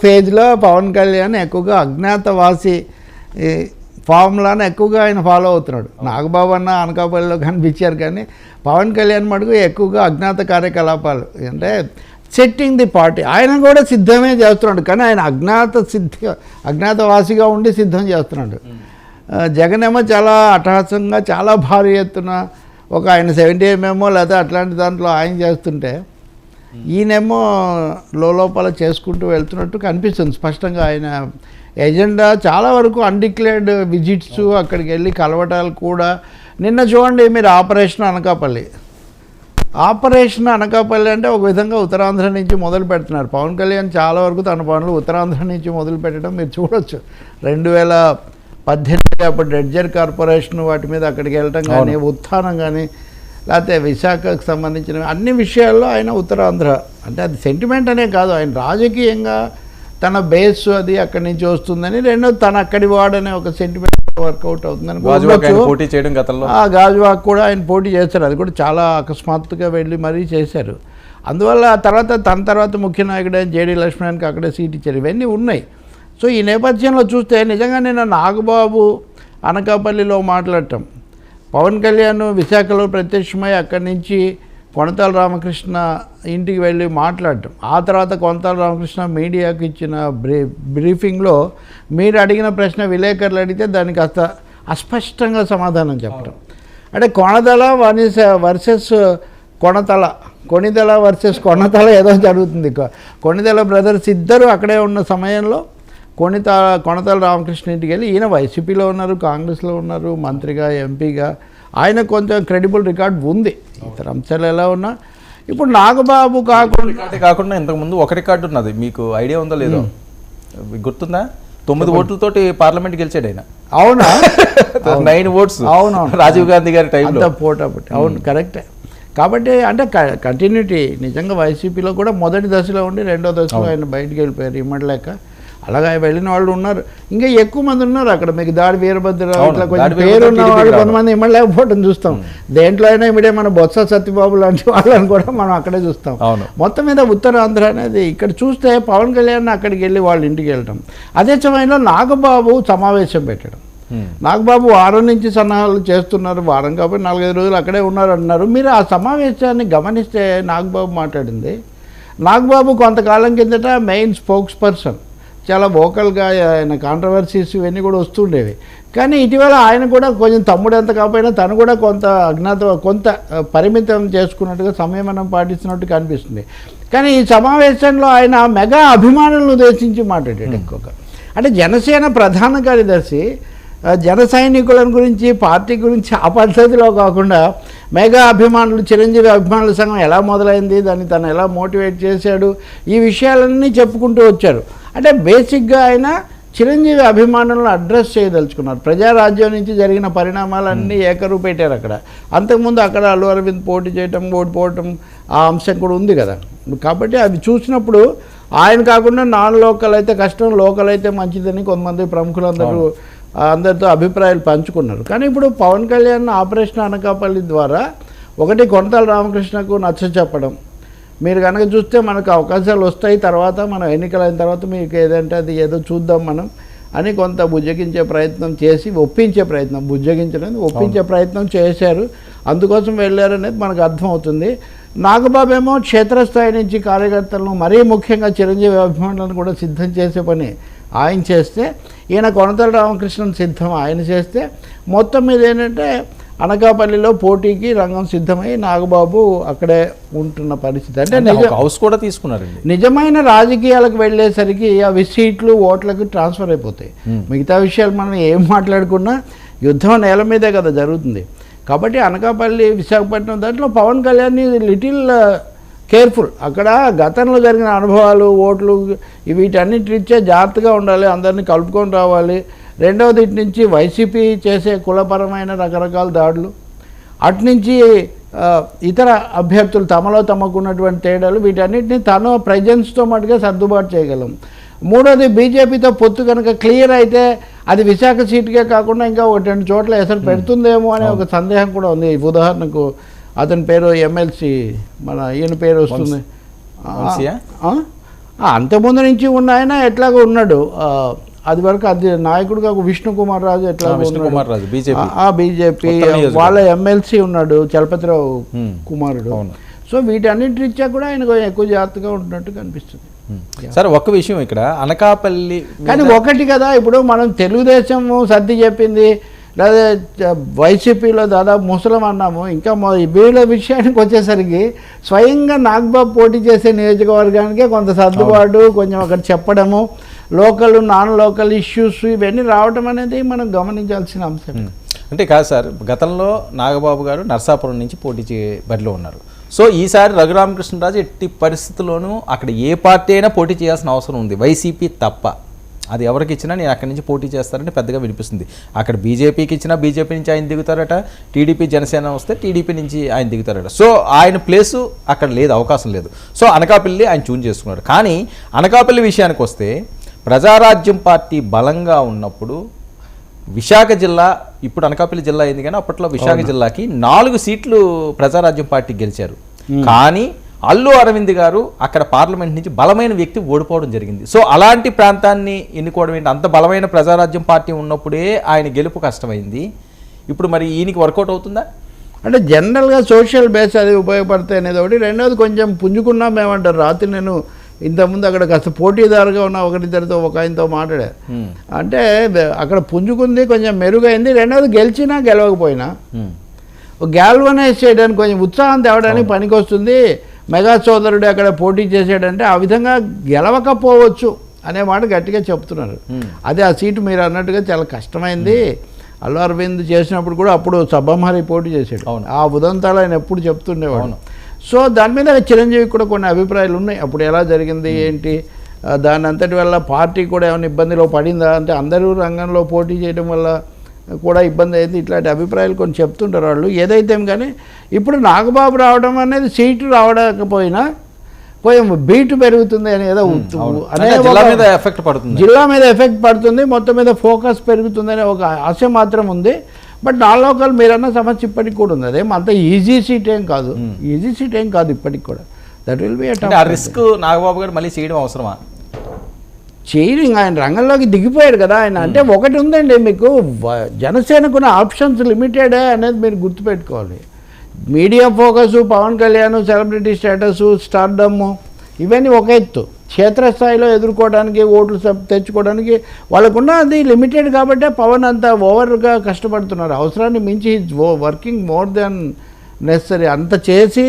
ఫేజ్లో పవన్ కళ్యాణ్ ఎక్కువగా అజ్ఞాతవాసి ఫార్ములాను ఎక్కువగా ఆయన ఫాలో అవుతున్నాడు. నాగబాబు అన్న అనకాపల్లిలో కనిపించారు కానీ పవన్ కళ్యాణ్ మటుకు ఎక్కువగా అజ్ఞాత కార్యకలాపాలు. అంటే సెట్టింగ్ ది పార్టీ ఆయన కూడా సిద్ధమే చేస్తున్నాడు కానీ ఆయన అజ్ఞాత సిద్ధ అజ్ఞాతవాసిగా ఉండి సిద్ధం చేస్తున్నాడు. జగన్ ఏమో చాలా అట్టహాసంగా చాలా భారీ ఎత్తున ఒక ఆయన సెవెంటీ ఎంఎంఓ లేదా అట్లాంటి దాంట్లో ఆయన చేస్తుంటే ఈయనేమో లోపల చేసుకుంటూ వెళ్తున్నట్టు కనిపిస్తుంది. స్పష్టంగా ఆయన ఎజెండా చాలా వరకు అన్డిక్లేర్డ్ విజిట్స్ అక్కడికి వెళ్ళి కలవటాలు కూడా. నిన్న చూడండి మీరు ఆపరేషన్ అనకాపల్లి. ఆపరేషన్ అనకాపల్లి అంటే ఒక విధంగా ఉత్తరాంధ్ర నుంచి మొదలు పెడుతున్నారు. పవన్ కళ్యాణ్ చాలా వరకు తన పనులు ఉత్తరాంధ్ర నుంచి మొదలు పెట్టడం మీరు చూడొచ్చు. రెండు వేల పద్దెనిమిది అప్పుడు రెడ్జర్ కార్పొరేషన్ వాటి మీద అక్కడికి వెళ్ళటం కానీ ఉత్థానం కానీ లేకపోతే విశాఖకు సంబంధించిన అన్ని విషయాల్లో ఆయన ఉత్తరాంధ్ర. అంటే అది సెంటిమెంట్ అనే కాదు. ఆయన రాజకీయంగా తన బేస్ అది అక్కడి నుంచి వస్తుందని రెండో తన అక్కడి వాడనే ఒక సెంటిమెంట్ వర్కౌట్ అవుతుందని. పోటీ చేయడం గతంలో. ఆ గాజువాక్ కూడా ఆయన పోటీ చేశారు. అది కూడా చాలా అకస్మాత్తుగా వెళ్ళి మరీ చేశారు. అందువల్ల ఆ తర్వాత తన తర్వాత ముఖ్య నాయకుడు జేడీ లక్ష్మణానికి అక్కడే సీట్ ఇచ్చారు. ఇవన్నీ ఉన్నాయి. సో ఈ నేపథ్యంలో చూస్తే నిజంగా నిన్న నాగబాబు అనకాపల్లిలో మాట్లాడటం పవన్ కళ్యాణ్ విశాఖలో ప్రత్యక్షమై అక్కడి నుంచి కొనతాల రామకృష్ణ ఇంటికి వెళ్ళి మాట్లాడటం. ఆ తర్వాత కొనతాల రామకృష్ణ మీడియాకు ఇచ్చిన బ్రీ బ్రీఫింగ్లో మీరు అడిగిన ప్రశ్న విలేకరులు అడిగితే దానికి కాస్త అస్పష్టంగా సమాధానం చెప్పడం అంటే కొనదల వనిస వర్సెస్ కొనతల కొనిదల వర్సెస్ కొనతల ఏదో జరుగుతుంది. కొ- కొనిదల బ్రదర్స్ ఇద్దరు అక్కడే ఉన్న సమయంలో కొనిత కొనతల రామకృష్ణ ఇంటికి వెళ్ళి ఈయన వైసీపీలో ఉన్నారు కాంగ్రెస్లో ఉన్నారు మంత్రిగా ఎంపీగా. ఆయన కొంచెం క్రెడిబుల్ రికార్డ్ ఉంది. ఇతర అంశాలు ఎలా ఉన్నా. ఇప్పుడు నాగబాబు కాకుండా కాకుండా ఇంతకుముందు ఒక రికార్డు ఉన్నది. మీకు ఐడియా ఉందో లేదో? మీకు గుర్తుందా? తొమ్మిది ఓట్లతోటి పార్లమెంట్ గెలిచాడు ఆయన. అవునా? నైన్ ఓట్స్ అవునవును. రాజీవ్ గాంధీ గారి టైంలో పోటాపట్టి అవును కరెక్టే కాబట్టి అంటే కంటిన్యూటీ నిజంగా వైసీపీలో కూడా మొదటి దశలో ఉండి రెండో దశలో ఆయన బయటికి వెళ్ళిపోయారు. ఇమ్మడలేక. అలాగా వెళ్ళిన వాళ్ళు ఉన్నారు. ఇంకా ఎక్కువ మంది ఉన్నారు అక్కడ. మీకు దాడి ఇట్లా కొంచెం దాడి పేరు ఉన్న వాళ్ళు టీడీపీకి కొంతమంది ఇమ్మడలేకపోవడం చూస్తాం. దేంట్లో అయినా ఇమిడే మన బొత్స సత్యబాబు లాంటి వాళ్ళని కూడా మనం అక్కడే చూస్తాం. మొత్తం మీద ఉత్తరాంధ్ర అనేది ఇక్కడ చూస్తే పవన్ కళ్యాణ్ అక్కడికి వెళ్ళి వాళ్ళ ఇంటికి వెళ్ళటం. అదే సమయంలో నాగబాబు సమావేశం పెట్టడం. నాగబాబు వారం నుంచి సన్నాహాలు చేస్తున్నారు. వారం కాబట్టి నాలుగైదు రోజులు అక్కడే ఉన్నారు అంటున్నారు మీరు ఆ సమావేశాన్ని గమనిస్తే నాగబాబు మాట్లాడింది. నాగబాబు కొంతకాలం కిందట మెయిన్ స్పోక్స్ పర్సన్. చాలా వోకల్గా ఆయన కాంట్రవర్సీస్ ఇవన్నీ కూడా వస్తుండేవి. కానీ ఇటీవల ఆయన కూడా కొంచెం తమ్ముడు ఎంత కాకపోయినా తను కూడా కొంత అజ్ఞాత కొంత పరిమితం చేసుకున్నట్టుగా సంయమనం పాటిస్తున్నట్టు కనిపిస్తుంది. కానీ ఈ సమావేశంలో ఆయన మెగా అభిమానులను ఉద్దేశించి మాట్లాడాడు ఎక్కువగా. అంటే జనసేన ప్రధాన కార్యదర్శి జన సైనికుల గురించి పార్టీ గురించి ఆ పద్ధతిలో కాకుండా మెగా అభిమానులు చిరంజీవి అభిమానుల సంఘం ఎలా మొదలైంది దాన్ని తను ఎలా మోటివేట్ చేశాడు ఈ విషయాలన్నీ చెప్పుకుంటూ వచ్చారు. అంటే బేసిక్గా ఆయన చిరంజీవి అభిమానులను అడ్రస్ చేయదలుచుకున్నారు. ప్రజారాజ్యం నుంచి జరిగిన పరిణామాలన్నీ ఏకరువు పెట్టారు అక్కడ. అంతకుముందు అక్కడ అల్లు అరవింద్ పోటీ చేయటం ఓడిపోవటం ఆ అంశం కూడా ఉంది కదా. కాబట్టి అవి చూసినప్పుడు ఆయన కాకుండా నాన్ లోకల్ అయితే కష్టం లోకల్ అయితే మంచిదని కొంతమంది ప్రముఖులందరూ అందరితో అభిప్రాయాలు పంచుకున్నారు. కానీ ఇప్పుడు పవన్ కళ్యాణ్ ఆపరేషన్ అనకాపల్లి ద్వారా ఒకటి కొనతాల రామకృష్ణకు నచ్చ చెప్పడం మీరు కనుక చూస్తే మనకు అవకాశాలు వస్తాయి తర్వాత మనం ఎన్నికలైన తర్వాత మీకు ఏదంటే అది ఏదో చూద్దాం మనం అని కొంత బుజ్జగించే ప్రయత్నం చేసి ఒప్పించే ప్రయత్నం బుజ్జగించడం ఒప్పించే ప్రయత్నం చేశారు. అందుకోసం వెళ్ళారు అనేది మనకు అర్థమవుతుంది. నాగబాబు ఏమో క్షేత్రస్థాయి నుంచి కార్యకర్తలను మరీ ముఖ్యంగా చిరంజీవి అభిమానులను కూడా సిద్ధం చేసే పని ఆయన చేస్తే ఈయన కొనతల రామకృష్ణన్ సిద్ధం ఆయన చేస్తే మొత్తం మీద ఏంటంటే అనకాపల్లిలో పోటీకి రంగం సిద్ధమై నాగబాబు అక్కడే ఉంటున్న పరిస్థితి. అంటే హౌస్ కూడా తీసుకున్నారండి. నిజమైన రాజకీయాలకు వెళ్ళేసరికి అవి సీట్లు ఓట్లకు ట్రాన్స్ఫర్ అయిపోతాయి. Hmm. మిగతా విషయాలు మనం ఏం మాట్లాడుకున్నా యుద్ధం నేల మీదే కదా జరుగుతుంది. కాబట్టి అనకాపల్లి విశాఖపట్నం దాంట్లో పవన్ కళ్యాణ్ లిటిల్ కేర్ఫుల్. అక్కడ గతంలో జరిగిన అనుభవాలు ఓట్లు వీటన్నిటి ఇచ్చే జాగ్రత్తగా ఉండాలి అందరినీ కలుపుకొని రావాలి. రెండవది ఇటు నుంచి వైసీపీ చేసే కులపరమైన రకరకాల దాడులు. అటు నుంచి ఇతర అభ్యర్థులు తమలో తమకు ఉన్నటువంటి తేడాలు వీటన్నిటిని తను ప్రజెన్స్తో మటుగా సర్దుబాటు చేయగలం. మూడోది బీజేపీతో పొత్తు కనుక క్లియర్ అయితే అది విశాఖ సీటుకే కాకుండా ఇంకా ఒకటి రెండు చోట్ల ఎసరు పెడుతుందేమో అనే ఒక సందేహం కూడా ఉంది. ఉదాహరణకు అతని పేరు ఎమ్మెల్సీ మన ఈయన పేరు వస్తుంది. అంతకుముందు నుంచి ఉన్న ఆయన ఎట్లాగో ఉన్నాడు. అది వరకు అది నాయకుడుగా విష్ణు కుమార్ రాజు ఎట్లా కుమార్ రాజు బీజేపీ. ఆ బీజేపీ. వాళ్ళ ఎమ్మెల్సీ ఉన్నాడు చలపతిరావు Hmm. కుమారుడు. సో వీటన్నిటి రీత్యా కూడా ఆయన ఎక్కువ జాగ్రత్తగా ఉంటున్నట్టు కనిపిస్తుంది. సార్ ఒక్క విషయం ఇక్కడ. అనకాపల్లి కానీ ఒకటి కదా ఇప్పుడు మనం తెలుగుదేశం సర్ది చెప్పింది లేదా వైసీపీలో దాదాపు ముసలం అన్నాము. ఇంకా మొ- వీళ్ళ విషయానికి వచ్చేసరికి స్వయంగా నాగబాబు పోటీ చేసే నియోజకవర్గానికే కొంత సర్దుబాటు కొంచెం అక్కడ చెప్పడము. లోకల్ నాన్ లోకల్ ఇష్యూస్ ఇవన్నీ రావడం అనేది మనం గమనించాల్సిన అంశం. అంటే కాదు సార్ గతంలో నాగబాబు గారు నర్సాపురం నుంచి పోటీ చే బరిలో ఉన్నారు. సో ఈసారి రఘురామకృష్ణరాజు ఎట్టి పరిస్థితుల్లోనూ అక్కడ ఏ పార్టీ అయినా పోటీ చేయాల్సిన అవసరం ఉంది. వైసీపీ తప్ప. అది ఎవరికి ఇచ్చినా నేను అక్కడి నుంచి పోటీ చేస్తారని పెద్దగా వినిపిస్తుంది. అక్కడ బీజేపీకి ఇచ్చినా బీజేపీ నుంచి ఆయన దిగుతారట. టీడీపీ జనసేన వస్తే టీడీపీ నుంచి ఆయన దిగుతారట. సో ఆయన ప్లేసు అక్కడ లేదు అవకాశం లేదు. సో అనకాపల్లి ఆయన చూన్ చేసుకున్నాడు. కానీ అనకాపల్లి విషయానికి వస్తే ప్రజారాజ్యం పార్టీ బలంగా ఉన్నప్పుడు విశాఖ జిల్లా ఇప్పుడు అనకాపల్లి జిల్లా అయింది కానీ అప్పట్లో విశాఖ జిల్లాకి నాలుగు సీట్లు ప్రజారాజ్యం పార్టీ గెలిచారు. కానీ అల్లు అరవింద్ గారు అక్కడ పార్లమెంట్ నుంచి బలమైన వ్యక్తి ఓడిపోవడం జరిగింది. సో అలాంటి ప్రాంతాన్ని ఎన్నుకోవడం ఏంటి? అంత బలమైన ప్రజారాజ్యం పార్టీ ఉన్నప్పుడే ఆయన గెలుపు కష్టమైంది. ఇప్పుడు మరి ఈయనకి వర్కౌట్ అవుతుందా? అంటే జనరల్గా సోషల్ బేస్ అది ఉపయోగపడతాయి అనేది ఒకటి. రెండోది కొంచెం పుంజుకున్నాం ఏమంటారు? రాత్రి నేను ఇంతకుముందు అక్కడ కాస్త పోటీదారుగా ఉన్న ఒకరిద్దరితో ఒక ఆయనతో మాట్లాడా హ్మ్. అంటే అక్కడ పుంజుకుంది కొంచెం మెరుగైంది రెండోది గెలిచినా గెలవకపోయినా. గ్యాల్వనైజ్ చేయడానికి కొంచెం ఉత్సాహం తేవడానికి పనికొస్తుంది మెగా సోదరుడు అక్కడ పోటీ చేసాడంటే ఆ విధంగా గెలవకపోవచ్చు అనే మాట గట్టిగా చెప్తున్నారు. అదే ఆ సీటు మీరు అన్నట్టుగా చాలా కష్టమైంది అల్లు అరవింద్ చేసినప్పుడు కూడా అప్పుడు సబ్బమహరి పోటీ చేశాడు. ఆ ఉదంతాలు ఆయన ఎప్పుడు చెప్తుండేవాడు. సో దాని మీద చిరంజీవి కూడా కొన్ని అభిప్రాయాలు ఉన్నాయి. అప్పుడు ఎలా జరిగింది ఏంటి? దాని అంతటి వల్ల పార్టీ కూడా ఏమైనా ఇబ్బందిలో పడిందా? అంటే అందరూ రంగంలో పోటీ చేయడం వల్ల కూడా ఇబ్బంది అయింది. ఇట్లాంటి అభిప్రాయాలు కొన్ని చెప్తుంటారు వాళ్ళు. ఏదైతే కానీ ఇప్పుడు నాగబాబు రావడం అనేది సీటు రావడకపోయినా కొంచెం బీటు పెరుగుతుంది అని ఏదో జిల్లా మీద ఎఫెక్ట్ పడుతుంది. జిల్లా మీద ఎఫెక్ట్ పడుతుంది. మొత్తం మీద ఫోకస్ పెరుగుతుందనే ఒక ఆశ మాత్రం ఉంది. బట్ నా లోకల్ మీరన్న సమస్య ఇప్పటికి కూడా ఉంది. అదేం అంత ఈజీ సీట్ ఏం కాదు. ఈజీ సీట్ ఏం కాదు ఇప్పటికి కూడా. That will be a risk Nagababu గారు మళ్ళీ చేయడం అవసరమా? చేయడం ఆయన రంగంలోకి దిగిపోయాడు కదా ఆయన. అంటే ఒకటి ఉందండి మీకు జనసేనకున్న ఆప్షన్స్ లిమిటెడే అనేది మీరు గుర్తుపెట్టుకోవాలి. Media focus Pawan Kalyan celebrity status stardom ఇవన్నీ ఒక ఎత్తు. క్షేత్రస్థాయిలో ఎదుర్కోవడానికి ఓట్లు సబ్- తెచ్చుకోవడానికి వాళ్ళకున్న అది లిమిటెడ్ కాబట్టే పవన్ అంత ఓవర్గా కష్టపడుతున్నారు. అవసరాన్ని మించి వర్కింగ్ మోర్ దెన్ నెసరీ అంత చేసి